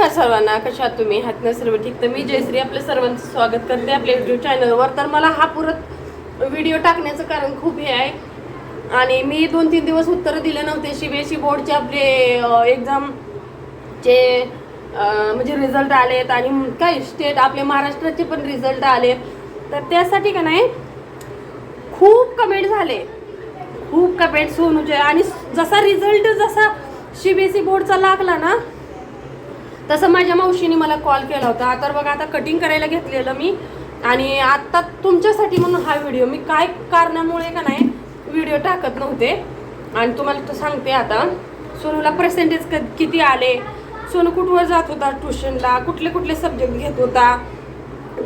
नमस्कार सर्वांना कशा आहात तुम्ही? हात सर्व ठीक. तर मी जयश्री आपल्या सर्वांचं स्वागत करते आपल्या युट्यूब चॅनलवर तर मला हा परत व्हिडिओ टाकण्याचं कारण खूप हे आहे. आणि मी दोन तीन दिवस उत्तरं दिले नव्हते. सी बी एस ई बोर्डचे आपले एक्झामचे म्हणजे रिझल्ट आलेत. आणि काय स्टेट आपले महाराष्ट्राचे पण रिझल्ट आले. तर त्यासाठी का नाही खूप कमेंट झाले. खूप कमेंट्स होऊन आणि जसा रिझल्ट जसा सी बी एस ई बोर्डचा लागला ना तसं माझ्या मावशीने मला कॉल केला होता. तर बघा आता कटिंग करायला घेतलेलं मी. आणि आत्ता तुमच्यासाठी म्हणून हा व्हिडिओ मी काय कारणामुळे का नाही व्हिडिओ टाकत नव्हते. आणि तुम्हाला तर सांगते आता सोनूला पर्सेंटेज क किती आले? सोनू कुठवर जात होता ट्युशनला कुठले कुठले सब्जेक्ट घेत होता?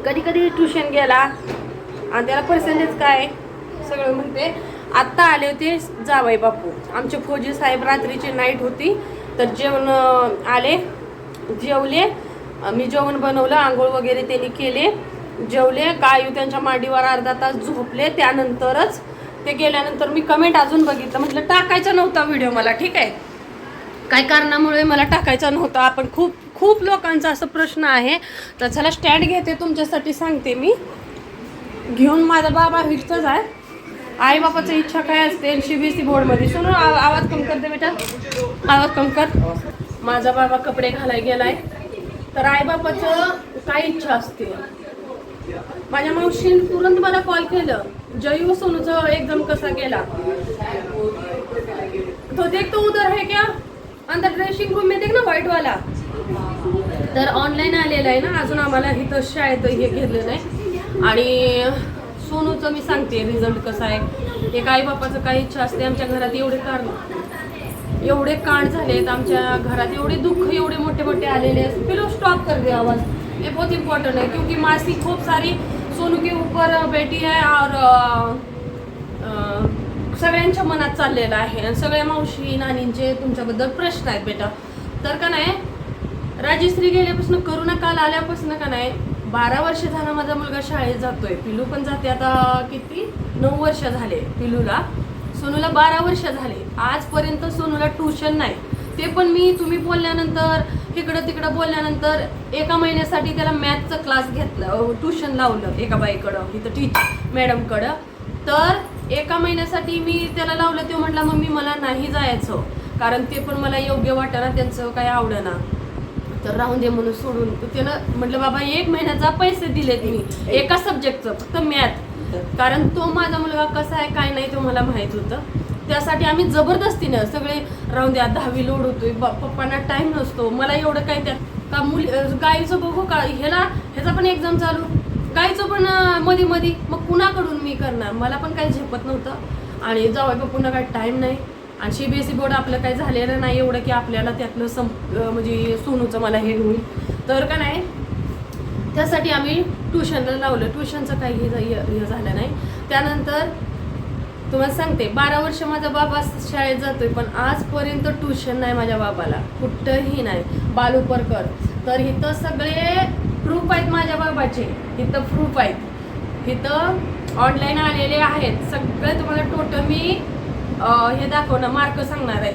कधी कधी ट्युशन गेला. आणि त्याला पर्सेंटेज काय? सगळं म्हणते. आत्ता आले होते जावई बापू. आमचे फौजी साहेब रात्रीची नाईट होती. तर जेवण आले. जेवले. मी जेवण बनवलं आंघोळ वगैरे त्यांनी केले. जेवले गायू त्यांच्या मांडीवर अर्धा तास झोपले. त्यानंतरच ते गेल्यानंतर मी कमेंट अजून बघितलं. म्हटलं टाकायचा नव्हता व्हिडिओ मला ठीक आहे? काय कारणामुळे मला टाकायचा नव्हता. आपण खूप खूप लोकांचा असं प्रश्न आहे. तर चला स्टँड घेते तुमच्यासाठी सांगते मी. घेऊन माझा बाबा हिटचाच आहे. आई बापाची इच्छा काय असते? सी बी एस बोर्डमध्ये सुनो आवाज कम कर दे बेटा. आवाज कम कर. माझा बाबा कपडे घालाय गेलाय. तर आईबापाचं काय इच्छा असते? माझ्या मावशीन तुरंत मला कॉल केलं. जयू सोनूचं एकदम कसा गेला? तो देख तो उधर है क्या? अंदर ड्रेसिंग रूम में देख ना व्हाईट वाला. तर ऑनलाईन आलेलं आहे ना अजून आम्हाला इथं शाळेत हे घेतलेलं आहे आणि सोनूचं मी सांगते रिझल्ट कसा आहे. एक आई बापाचं काही इच्छा असते आमच्या घरात एवढे कारण. एवढे कांड झालेत आमच्या घरात एवढे दुःख एवढे मोठे मोठे आलेले आहेत. पिलो स्टॉप कर दे आवाज. ये बहुत इम्पोर्टेंट है क्योंकि मासी खूप सारी सोनू के ऊपर बेटी है और सगळ्यांच्या मनात चाललेलं आहे. आणि सगळ्या मावशी नानींचे तुमच्याबद्दल प्रश्न आहेत बेटा. तर का नाही राजश्री गेल्यापासून करोना काल आल्यापासून का नाही बारा वर्ष झाला माझा मुलगा शाळेत जातोय. पिलू पण जाते आता किती? नऊ वर्ष झाले पिलूला. सोनूला बारा वर्ष झाले. आजपर्यंत सोनूला ट्युशन नाही. ते पण मी तुम्ही बोलल्यानंतर इकडं तिकडं बोलल्यानंतर एका महिन्यासाठी त्याला मॅथचा क्लास घेतला ट्युशन लावलं एका बाईकडं इथं टीच मॅडमकडं तर एका महिन्यासाठी मी त्याला लावलं ते म्हटला मम्मी मला नाही जायचं. कारण ते पण मला योग्य वाटेना त्यांचं काही आवडेना. तर राहून दे म्हणून सोडून त्यानं म्हटलं बाबा एक महिन्याचा पैसे दिले तिने एका सब्जेक्टचं फक्त मॅथ कारण तो माझा मुलगा कसा आहे काय नाही तो मला माहीत होतं. त्यासाठी आम्ही जबरदस्तीनं सगळे राहून द्या दहावी लोड होतोय पप्पांना टाईम नसतो. मला एवढं काय त्या का मुली गाईचं बघू का? ह्याला ह्याचा पण एक्झाम चालू. गाईचं पण मध्ये मध्ये मग कुणाकडून मी करणार? मला पण काही झेपत नव्हतं. आणि जावई बापूंना काही टाईम नाही. आणि C B S E board आपलं काही झालेलं नाही एवढं की आपल्याला त्यातलं सं म्हणजे सोनूचं मला हे होईल. तर का नाही त्यासाठी आम्ही ट्युशनला लावलं. ट्युशनचं काही हे हे झालं नाही. त्यानंतर तुम्हाला सांगते बारा वर्ष माझा बाबा शाळेत जातोय पण आजपर्यंत ट्युशन नाही माझ्या बाबाला. कुठंही नाही. बालूपरकर. तर इथं सगळे प्रूफ आहेत माझ्या बाबाचे. इथं प्रूफ आहेत. इथं ऑनलाईन आलेले आहेत. सगळे तुम्हाला टोटल मी हे दाखवणं मार्क सांगणार आहे.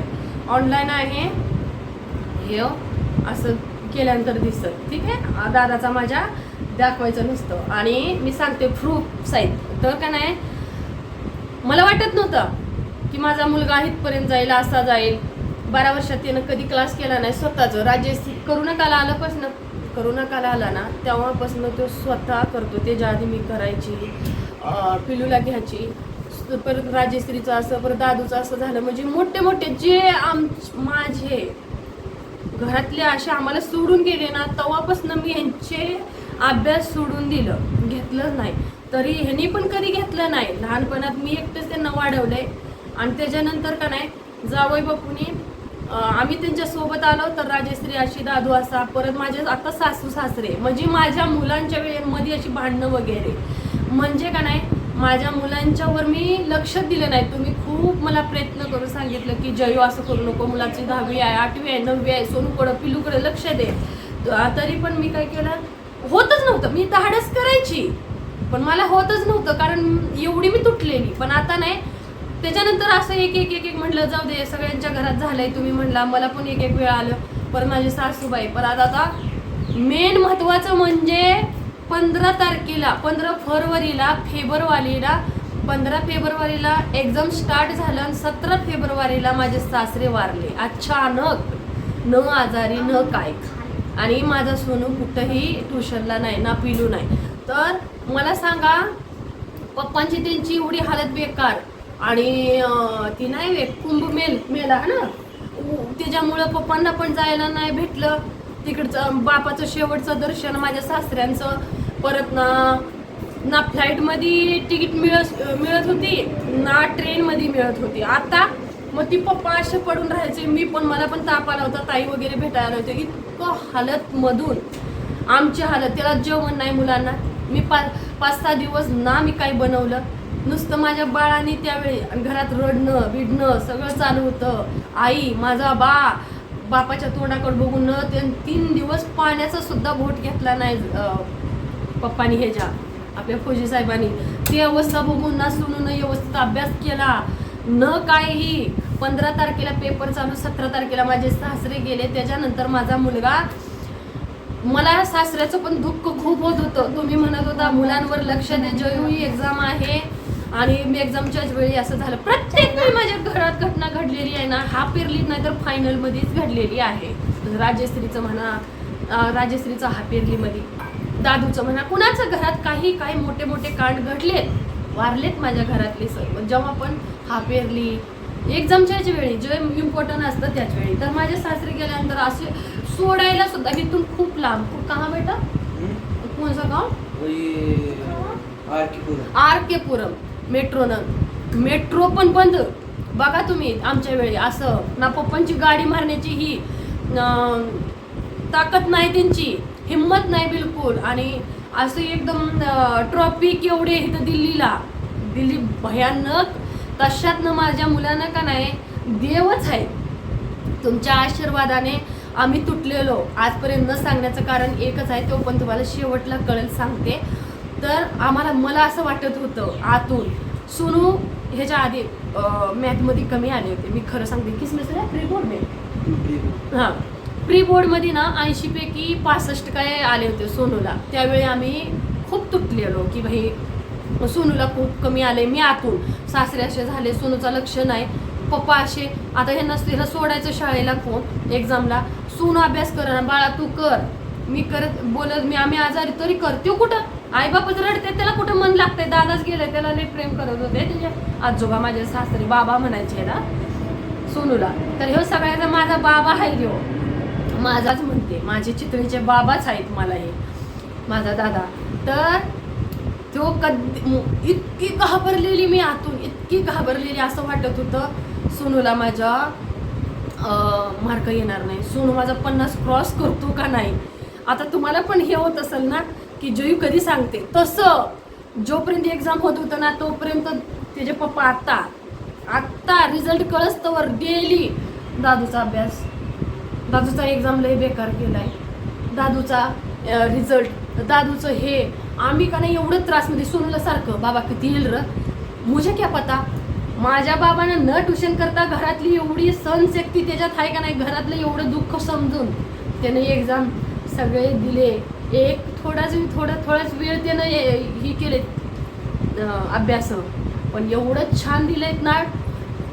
ऑनलाईन आहे. हे असं केल्यानंतर दिसतं. ठीक आहे? दादाचा माझ्या दाखवायचं नसतं. आणि मी सांगते प्रूफ साईत तर का नाही? मला वाटत नव्हतं की माझा मुलगा इथपर्यंत जाईल असा जाईल. बारा वर्षात त्यानं कधी क्लास केला नाही स्वतःचं. राजेश्री करोना काल आल्यापासून करोना काल आला ना तेव्हापासून तो स्वतः करतो. त्याच्या आधी मी करायची पिलूला घ्यायची परत राजेश्रीचं असं परत दादूचं असं झालं. म्हणजे मोठे मोठे जे आम माझे घरातले असे आम्हाला सोडून गेले ना तेव्हापासून मी यांचे अभ्यास सोडून दिलं. घेतलंच नाही. तरी ह्यांनी पण कधी घेतलं नाही. लहानपणात मी एकटंच त्यांना वाढवलंय. आणि त्याच्यानंतर का नाही जावई बापूनी आम्ही त्यांच्यासोबत आलो तर राजश्री अशी दादू असा परत माझे आता सासू सासरे म्हणजे माझ्या मुलांच्या वेळेमध्ये अशी भांडणं वगैरे. म्हणजे का नाही माझ्या मुलांच्यावर मी लक्ष दिलं नाही. तुम्ही खूप मला प्रयत्न करून सांगितलं की जयू असं करू नको मुलाची दहावी आहे आठवी आहे नववी आहे सोनूकडं पिलूकडं लक्ष दे. तरी पण मी काय केलं होतच नव्हतं. मी धाडस करायची. पण मला होतच नव्हतं कारण एवढी मी तुटलेली. पण आता नाही. त्याच्यानंतर असं एक एक एक एक म्हटलं जाऊ दे सगळ्यांच्या घरात झालंय. तुम्ही म्हणला मला पण एक एक वेळ आलं. पर माझी सासूबाई. पर आता मेन महत्वाचं म्हणजे पंधरा तारखेला पंधरा फरवरीला फेब्रुवारीला पंधरा फेब्रुवारीला एक्झाम स्टार्ट झालं आणि सतरा फेब्रुवारीला माझे सासरे वारले. अचानक न आजारी न काय. आणि माझा सोनू कुठंही ट्युशनला नाही ना पिलू नाही. तर मला सांगा पप्पांची त्यांची एवढी हालत बेकार आणि ती नाही वे कुंभमेल मेला ना? उ- त्याच्यामुळं पप्पांना पण जायला नाही भेटलं. तिकडचं बापाचं शेवटचं दर्शन माझ्या सासऱ्यांचं. परत ना ना फ्लाईटमध्ये तिकीट मिळत मिळत होती ना ट्रेनमध्ये मिळत होती. आता मग ती पप्पा असे पडून राहायचे मी पण मला पण ताप आला होता ताई वगैरे भेटायला होते. इतकं हालत मधून. आमची हालत त्याला जेवण नाही मुलांना. मी पा पाच सहा दिवस ना मी काही बनवलं. नुसतं माझ्या बाळाने त्यावेळी घरात रडणं बिडणं सगळं चालू होतं. आई माझा बा बापाच्या तोंडाकडे बघून न ते तीन दिवस पाण्याचा सुद्धा घोट घेतला नाही पप्पानी ह्याच्या आपल्या फौजी साहेबांनी. ती अवस्था बघून ना सुनून व्यवस्थित अभ्यास केला. न काहीही पंधरा तारखेला पेपर चालू सतरा तारखेला माझे सासरे गेले त्याच्यानंतर माझा मुलगा मला सासऱ्याचं पण दुःख खूप होत होतं. तुम्ही म्हणत होता मुलांवर लक्ष द्या जयू एक्झाम आहे. आणि मी एक्झामच्याच वेळी असं झालं. प्रत्येक वेळी माझ्या घरात घटना घडलेली आहे ना हा पेरलीत नाही तर फायनलमध्येच घडलेली आहे. राजश्रीचं म्हणा राजश्रीचं हा पेरलीमध्ये. दादूचं म्हणा कुणाचं घरात काही काही मोठे मोठे कांड घडलेत वारलेत माझ्या घरातले सर्व. जेव्हा पण हा पेरली एक्झामच्याच वेळी जे इम्पॉर्टंट असतं त्याच वेळी. तर माझे सासरे गेल्यानंतर असे सोडायला सुद्धा इथून खूप लांब. खूप कहा बेटा? कोणचं गाव? आर के पुरम मेट्रोनं. मेट्रो पण बंद. बघा तुम्ही आमच्या वेळी असं. ना पप्पांची गाडी मारण्याची ही ताकद नाही त्यांची. हिंमत नाही बिलकुल. आणि असं एकदम ट्रॉफिक एवढे इथं दिल्लीला. दिल्ली भयानक. तशातनं माझ्या मुलांना का नाही देवच आहे तुमच्या आशीर्वादाने आम्ही तुटलेलो. आजपर्यंत न सांगण्याचं कारण एकच आहे तो पण तुम्हाला शेवटला कळेल सांगते. तर आम्हाला मला असं वाटत होतं आतून. सोनू ह्याच्या आधी मॅथमध्ये कमी आले होते. मी खरं सांगते किस मिस प्री बोर्ड में हां. प्री बोर्डमध्ये ना ऐंशीपैकी पासष्ट काय आले होते सोनूला. त्यावेळी आम्ही खूप तुटलेलो की भाई सोनूला खूप कमी आले मी आतून. सासरे असे झाले सोनूचं लक्ष नाही. पप्पा असे. आता ह्यांना हिला सोडायचं शाळेला फोन एक्झामला सोनू अभ्यास कर ना बाळा तू कर. मी करत बोलत मी आम्ही आजारी तरी करते कुठं? आई बापच रडते त्याला कुठं मन लागतंय? दादाच गेले त्याला लय प्रेम करत होते त्याचे आजोबा माझे सासरे बाबा म्हणायचे ना सोनूला. तर ह्यो सगळ्याचा माझा बाबा आहे ह्यो. माझाच म्हणते. माझे चित्रीचे बाबाच आहेत मला हे. माझा दादा. तर तो कधी इतकी घाबरलेली मी आतून इतकी घाबरलेली असं वाटत होतं सोनूला माझ्या मार्क येणार नाही. सोनू माझा पन्नास क्रॉस करतो का नाही? आता तुम्हाला पण हे होत असेल ना की जयू कधी सांगते? तसं जोपर्यंत एक्झाम होत होतं ना तोपर्यंत त्याचे पप्पा आत्ता आत्ता रिझल्ट कळस तर डेली दादूचा अभ्यास दादूचा एक्झाम लय बेकार केला आहे दादूचा रिझल्ट दादूचं हे आम्ही का नाही एवढं त्रासमध्ये सोनूला सारखं बाबा किती येईल र? मुझे क्या पता? माझ्या बाबानं न ट्युशन करता घरातली एवढी सहनशक्ती त्याच्यात आहे का नाही? घरातलं एवढं दुःख समजून त्याने एक्झाम सगळे दिले. एक थोडाच थोडा थोडाच वेळ त्यानं हे हे केले अभ्यास. पण एवढं छान दिलेत ना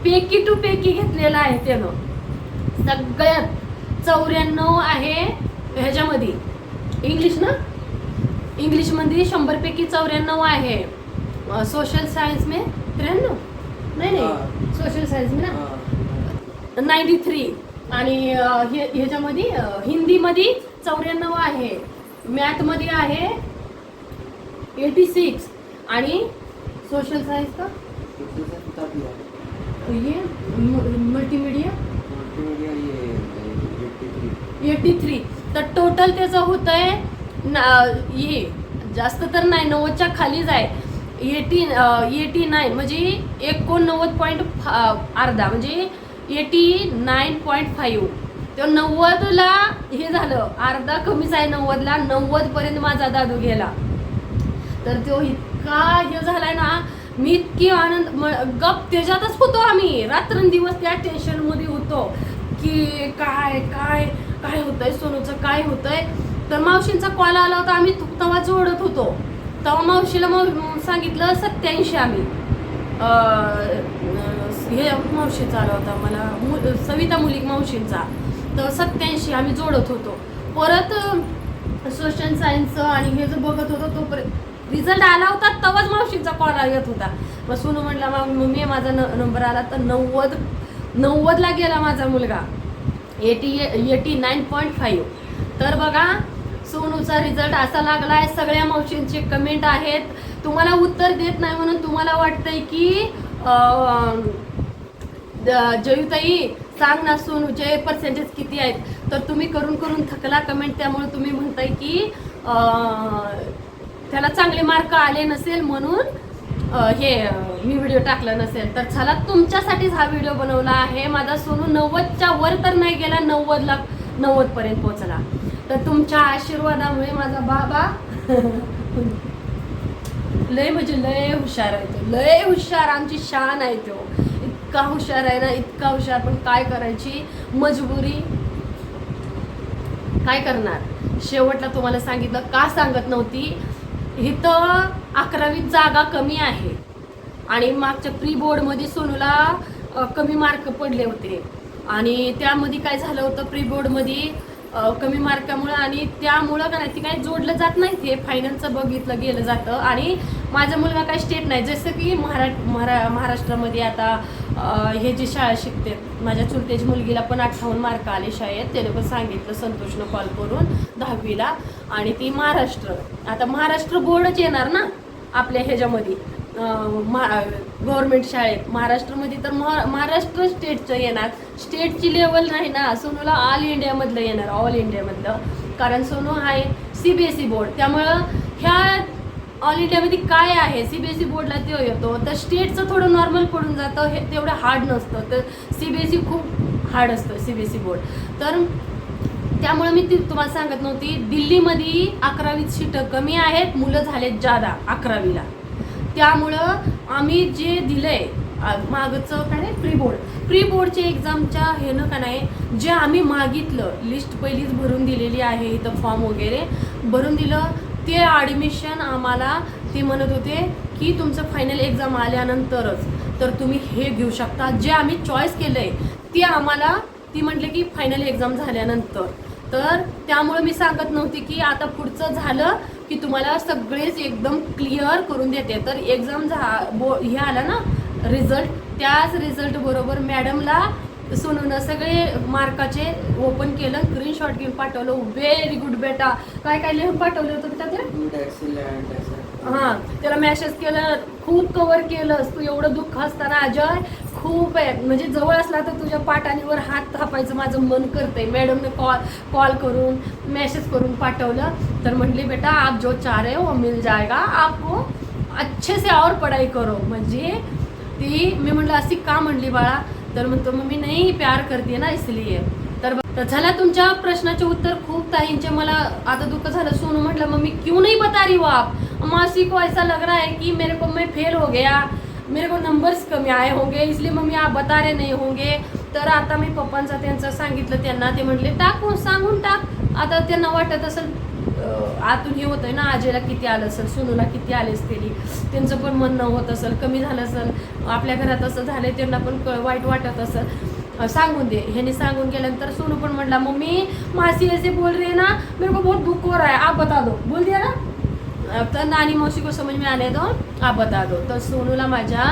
पेकी टू पेकी घेतलेला आहे त्यानं. सगळ्यात चौऱ्याण्णव आहे ह्याच्यामध्ये. इंग्लिश ना? इंग्लिशमध्ये शंभरपैकी चौऱ्याण्णव आहे. सोशल सायन्स में त्र्याण्णव? नाही नाही. सोशल सायन्स में ना? नाईन्टी थ्री आणि ह्याच्यामध्ये हिंदीमध्ये चौऱ्याण्णव आहे. मॅथमध्ये आहे एटी सिक्स आणि सोशल सायन्स का? ये मल्टीमीडिया एटी थ्री तर टोटल त्याचं होत आहे हे जास्त तर नाही नव्वदच्या खालीच आहे. एटी एटी नाईन म्हणजे एकोणनव्वद पॉईंट फा अर्धा म्हणजे एटी नाईन पॉईंट फाईव्ह. तेव्हा नव्वदला हे झालं अर्धा कमीच आहे नव्वदला नव्वदपर्यंत माझा दादू गेला. तर तो इतका हे झालाय ना मी इतकी आनंद म- गप त्याच्यातच होतो आम्ही. रात्रंदिवस त्या टेन्शनमध्ये होतो. की काय काय काय होतंय सोनूचं काय होतंय? तर मावशींचा कॉल आला होता आम्ही तवा जोडत होतो. तेव्हा मावशीला माव सांगितलं सत्याऐंशी आम्ही. हे मावशीचा आला होता मला मु- सविता मुलिक मावशींचा. तर सत्याऐंशी आम्ही जोडत होतो. परत सोशल सायन्स आणि हे जो बघत होतो तोपर्यंत रिझल्ट आला होता तेव्हाच मावशींचा कॉल येत होता. मग सोनू म्हटला मग मम्मी माझा न नंबर आला तर नव्वद नव्वदला गेला माझा मुलगा. Eighty eighty nine point five तर बघा सोनूचा रिझल्ट असा लागलाय. सगळ्या मावशींचे कमेंट आहेत. तुम्हाला उत्तर देत नाही म्हणून तुम्हाला वाटतंय की जयुताई सांग ना सोनूचे पर्सेंटेज किती आहेत. तर तुम्ही करून करून थकला कमेंट त्यामुळे तुम्ही म्हणताय की त्याला चांगले मार्क आले नसेल म्हणून हे मी व्हिडिओ टाकला नसेल. तर चला तुमच्यासाठीच हा व्हिडिओ बनवला आहे. माझा सोनू नव्वदच्या वर तर नाही गेला नव्वदला नव्वदपर्यंत पोहोचला. तर तुमच्या आशीर्वादामुळे माझा बाबा लय म्हणजे लय हुशार आहे तो. लय हुशार आमची शान आहे तो. इतका हुशार आहे ना इतका हुशार. पण काय करायची? मजबुरी. काय करणार? शेवटला तुम्हाला सांगितलं का सांगत नव्हती? इथं अकरावीत जागा कमी आहे. आणि मागच्या प्री बोर्डमध्ये सोनूला कमी मार्क पडले होते. आणि त्यामध्ये काय झालं होतं? प्री बोर्डमध्ये कमी मार्कामुळं आणि त्यामुळं काय नाही ते काय जोडलं जात नाही ते फायनलचं बघितलं गेलं जातं. आणि माझा मुलगा काही स्टेट नाही. जसं की महारा महारा महाराष्ट्रामध्ये आता हे जी शाळा शिकते माझ्या चुलत्याची मुलगीला पण अठ्ठावन्न मार्क आले शाळेत. त्याने पण सांगितलं संतोषनं कॉल करून दहावीला. आणि ती महाराष्ट्र. आता महाराष्ट्र बोर्डच येणार ना आपल्या ह्याच्यामध्ये. गव्हर्नमेंट शाळेत. महाराष्ट्रामध्ये तर महा महाराष्ट्र स्टेटचं येणार. स्टेटची लेवल नाही ना. सोनूला ऑल इंडियामधलं येणार ऑल इंडियामधलं कारण सोनू आहे C B S E board त्यामुळं ह्या ऑल इंडियामध्ये काय आहे? सी बी एस ई बोर्डला तो येतो. तर स्टेटचं थोडं नॉर्मल पडून जातं. हे तेवढं हार्ड नसतं. तर सी बी एस ई खूप हार्ड असतं C B S E board तर त्यामुळे मी ती तुम्हाला सांगत नव्हती दिल्लीमध्ये अकरावीत सीटं कमी आहेत मुलं झालेत जादा अकरावीला. त्यामुळं आम्ही जे दिलं आहे मागचं काय नाही प्री बोर्ड प्री बोर्डच्या एक्झामच्या हे न का नाही जे आम्ही मागितलं लिस्ट पहिलीच भरून दिलेली आहे इथं फॉर्म वगैरे भरून दिलं ते ॲडमिशन आम्हाला ते म्हणत होते की तुमचं फायनल एक्झाम आल्यानंतरच तर तुम्ही हे घेऊ शकता. जे आम्ही चॉईस केलं आहे ते आम्हाला ती म्हटले की फायनल एक्झाम झाल्यानंतर. तर त्यामुळे मी सांगत नव्हती की आता पुढचं झालं की तुम्हाला सगळेच एकदम क्लिअर करून देते. तर एक्झाम झा बो हे आलं ना रिझल्ट. त्याच रिझल्ट बरोबर मॅडमला सोनून सगळे मार्काचे ओपन केलं स्क्रीनशॉट घेऊन पाठवलं. व्हेरी गुड बेटा. काय काय लिहून पाठवलं होतं बेटा ते? गुड एक्सिलेंट हां त्याला मेसेज केलं खूप कव्हर केलंस. तू एवढं दुःख असताना अजय खूप आहे. म्हणजे जवळ असला तर तुझ्या पाठाणीवर हात थापायचं माझं मन करतंय. मॅडमने कॉल कॉल करून मेसेज करून पाठवलं. तर म्हटली बेटा आप जो चाह रहे हो वो मिल जाएगा. आपको अच्छे से और पढ़ाई करो. म्हणजे ती मी म्हटलं अशी का म्हणली बाळा? तर म्हणतो मम्मी नाही प्यार करते ना इसलिए तर तर झाला तुमच्या प्रश्नाचे उत्तर खूप ताईंचे. मला आता दुःख झालं. सोनू म्हटलं मम्मी क्यों नहीं बता रही हो आप? मासी को ऐसा लग रहा है कि मेरे को मैं फेल हो गया. मेरे को नंबर्स कमी आए होंगे इसलिए मम्मी आप बता रहे नहीं होंगे. तर आता मी पप्पांचा त्यांचं सांगितलं त्यांना ते म्हटले टाकून सांगून टाक. आता त्यांना वाटत असेल आतून हे होतंय ना आजीला किती आलं असेल सोनूला किती आले असतील त्यांचं पण म्हणणं होत असेल कमी झालं असेल आपल्या घरात असं झालंय त्यांना पण क- वाईट वाटत असेल. सांगून दे. ह्याने सांगून गेल्यानंतर सोनू पण म्हटला मम्मी मासी ऐसे बोल रही है ना मेरे को बहुत दुख हो रहा है आप बता दो. बोल दिया ना? तर नानी मौसी को समज में आने दो आप बता दो. तर सोनूला माझ्या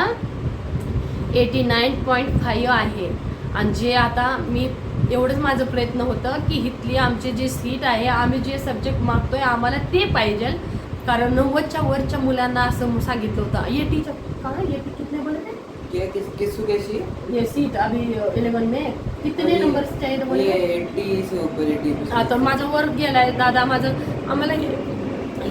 एटी नाईन पॉईंट फाईव्ह आहे. आणि जे आता मी एवढंच माझं प्रयत्न होतं की इथली आमची जी सीट आहे आम्ही जे सब्जेक्ट मागतोय आम्हाला ते पाहिजे. कारण नव्वदच्या वरच्या मुलांना असं सांगितलं होतं. एटीच्या काय? एटी कितने बोले थे? क्या किस किस कैसी ये सीट अभी इलेवन में. कितने नंबर चाहिए थे बोले ये थे? एट्टी से ऊपर एट्टी हा तर माझं वर्क गेलाय दादा माझं आम्हाला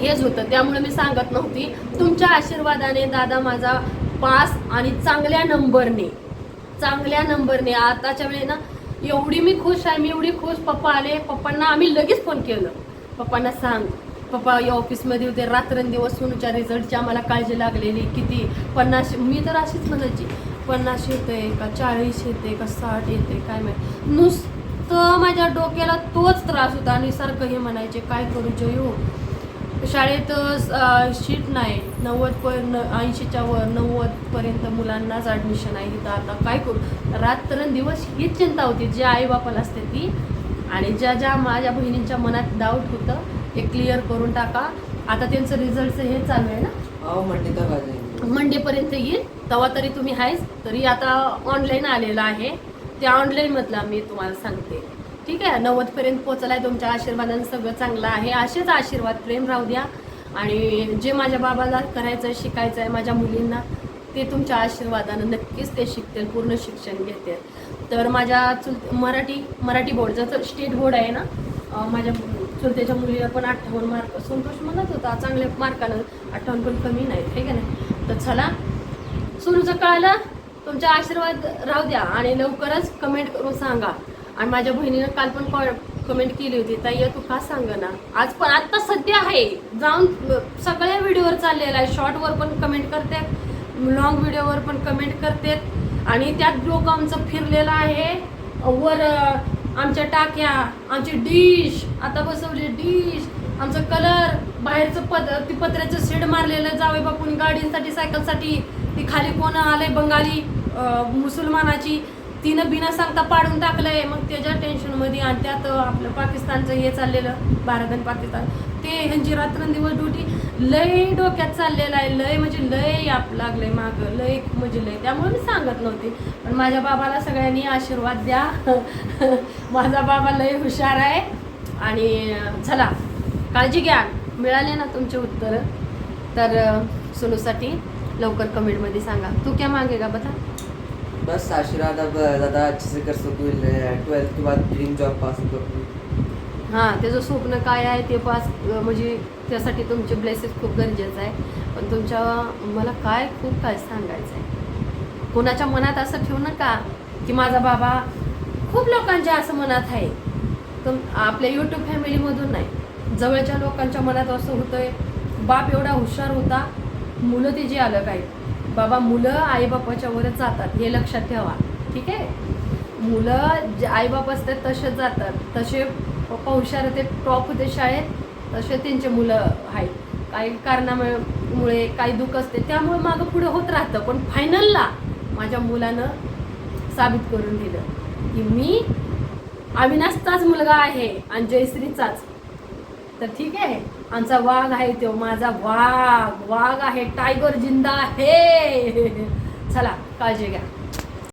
हेच होतं. त्यामुळे मी सांगत नव्हती. तुमच्या आशीर्वादाने दादा माझा पास आणि चांगल्या नंबरने चांगल्या नंबरने आताच्या वेळी ना एवढी मी खुश आहे मी एवढी खुश. पप्पा आले पप्पांना आम्ही लगेच फोन केलं. पप्पांना सांग पप्पा या ऑफिसमध्ये होते रात्रंदिवस सोनूच्या रिझल्टची आम्हाला काळजी लागलेली किती? पन्नास मी तर अशीच म्हणायची पन्नास येते का चाळीस येते का साठ येते काय माहिती. नुसतं माझ्या डोक्याला तोच त्रास होता आणि सारखं हे म्हणायचे काय करू जयू? शाळेत शीट नाही. नव्वद पर्यंत ऐंशीच्या वर नव्वदपर्यंत मुलांनाच ॲडमिशन आहे. इथं आता काय करू? रात्रंदिवस हीच चिंता होती. जे आईबापाला असते ती आणि ज्या ज्या माझ्या बहिणींच्या मनात डाऊट होतं हे क्लिअर करून टाका. आता त्यांचं रिझल्टचं हे चालू आहे ना? तर मंडेपर्यंत येईल. तेव्हा तरी तुम्ही आहेच. तरी आता ऑनलाईन आलेलं आहे. त्या ऑनलाईनमधला मी तुम्हाला सांगते. ठीक आहे नव्वदपर्यंत पोचलाय तुमच्या आशीर्वादानं सगळं चांगलं आहे. असेच आशीर्वाद प्रेम राहू द्या. आणि जे माझ्या बाबाला करायचं आहे शिकायचं आहे माझ्या मुलींना ते तुमच्या आशीर्वादानं नक्कीच ते शिकतील पूर्ण शिक्षण घेतील. तर माझ्या चुल मराठी मराठी बोर्ड जसं स्टेट बोर्ड आहे ना माझ्या चुलतेच्या मुलीला पण अठ्ठावन्न मार्क संतोष म्हणत होता चांगल्या मार्कानं अठ्ठावन्न पण कमी नाहीत ठीक का नाही? तर चला सुरूचं कळालं तुमचा आशीर्वाद राहू द्या आणि लवकरच कमेंट करून सांगा. आणि माझ्या बहिणीनं काल पण कमेंट केली होती ताई तू का सांग ना आज पण आत्ता सध्या आहे. जाऊन सगळ्या व्हिडिओवर चाललेला आहे. शॉर्टवर पण कमेंट करते लॉंग व्हिडिओवर पण कमेंट करते आणि त्यात लोक आमचं फिरलेलं आहे. वर आमच्या टाक्या आमची डिश आता बसवली डिश आमचं कलर बाहेरचं पद ती पत्र्याचं शेड मारलेलं जावे बापून गाडींसाठी सायकलसाठी ती खाली कोण आले बंगाली मुसलमानाची. तिनं बिना सांगता पाडून टाकलंय. मग त्याच्या टेन्शनमध्ये आणि त्यात आपलं पाकिस्तानचं हे चाललेलं भारत आणि पाकिस्तान. ते ह्यांची रात्रंदिवस ड्युटी लय डोक्यात चाललेलं आहे. लय म्हणजे लय आप लागलंय मागं. लय म्हणजे लय. त्यामुळे मी सांगत नव्हते. पण माझ्या बाबाला सगळ्यांनी आशीर्वाद द्या. माझा बाबा लय हुशार आहे. आणि चला काळजी घ्या. मिळाले ना तुमचे उत्तर तर सुनूसाठी लवकर कमेंटमध्ये सांगा. तू क्या मागे का बता? बस आशीर्वाद अब ज़्यादा अच्छे से कर सकूँ ट्वेल्थ के बाद ड्रीम जॉब पास करूँ। हां त्याचं स्वप्न काय आहे ते पास म्हणजे त्यासाठी तुमचे ब्लेसेस खूप गरजेचं आहे. पण तुमच्या मला काय खूप काय सांगायचं आहे कोणाच्या मनात असं ठेवू नका की माझा बाबा खूप लोकांच्या असं मनात आहे. तुम आपल्या यूट्यूब फॅमिलीमधून नाही. जवळच्या लोकांच्या मनात असं होतं आहे बाप एवढा हुशार होता. मुलं तिची आलं पाहिजे बाबा मुलं आईबापाच्या वरच जातात हे लक्षात ठेवा. ठीक आहे? मुलं जे आईबाप असतात तसेच जातात. तसे पप्पा हुशार होते टॉप होते शाळेत तसे त्यांचे मुलं आहेत. काही कारणामुळे मुळे काही दुःख असते. त्यामुळे मागं पुढे होत राहतं. पण फायनलला माझ्या मुलानं साबित करून दिलं की मी अविनाशचाच मुलगा आहे आणि जयश्रीचाच. तर ठीक आहे? आमचा वाघ आहे तो माझा वाघ. वाघ आहे टायगर जिंदा आहे. चला काळजी घ्या.